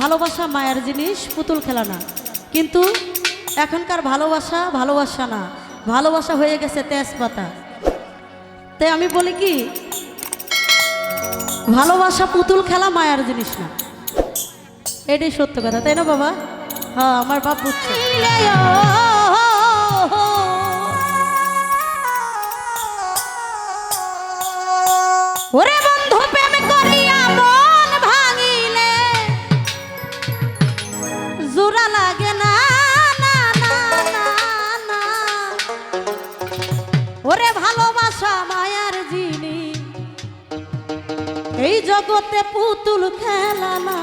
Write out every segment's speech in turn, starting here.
ভালোবাসা মায়ের জিনিস, পুতুল খেলা না। কিন্তু এখনকার ভালোবাসা ভালোবাসা না। ভালোবাসা হয়ে গেছে তেজপাতা। তাই আমি বলি কি, ভালোবাসা পুতুল খেলা মায়ার জিনিস না। এটাই সত্য কথা, তাই না বাবা? হ্যাঁ আমার বাপ বুঝছে। ওরে বন্ধু এই জগতে পুতুল খেলা না।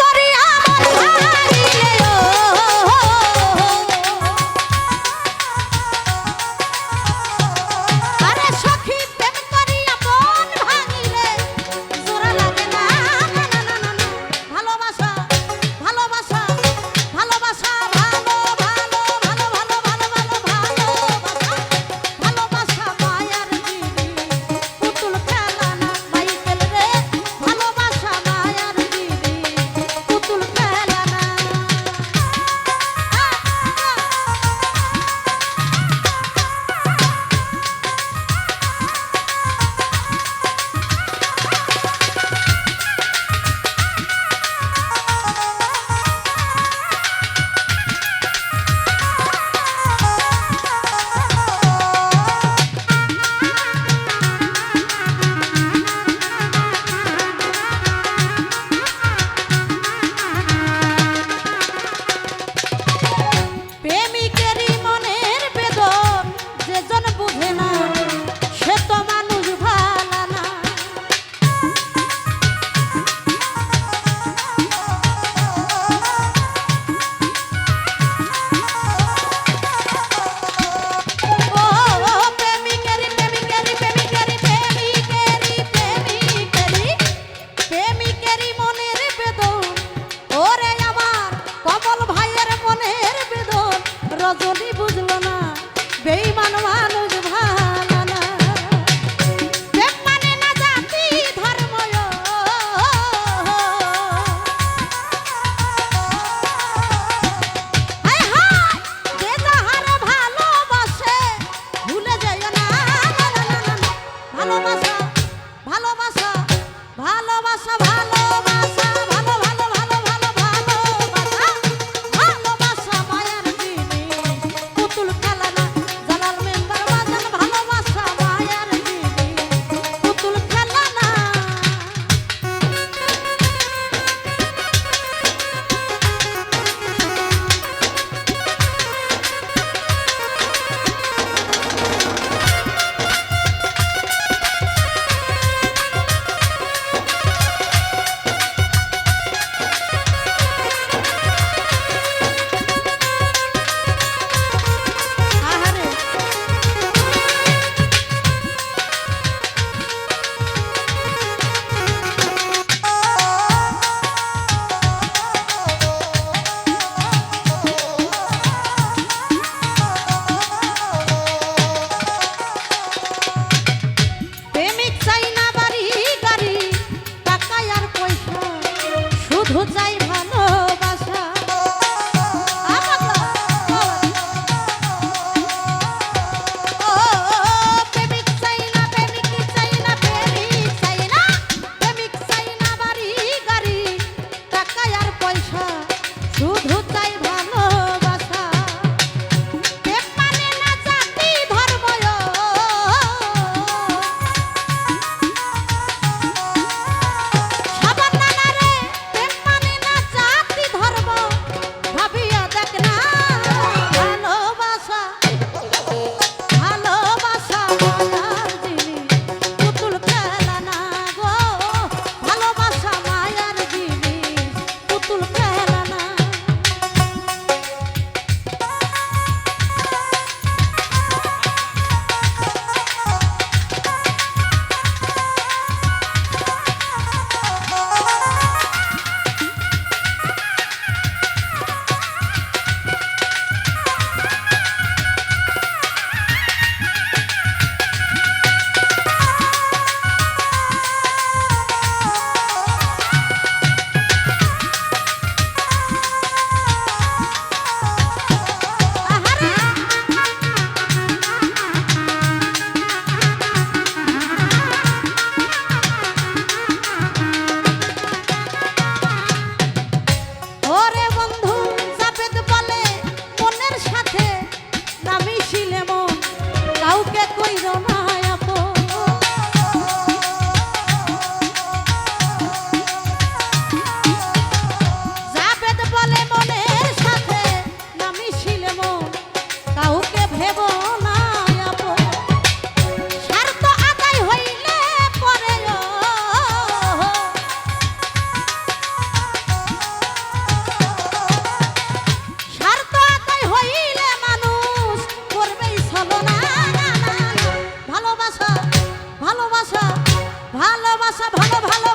করি আমার শুধু চাই ভালোবাসা ভালো ভালো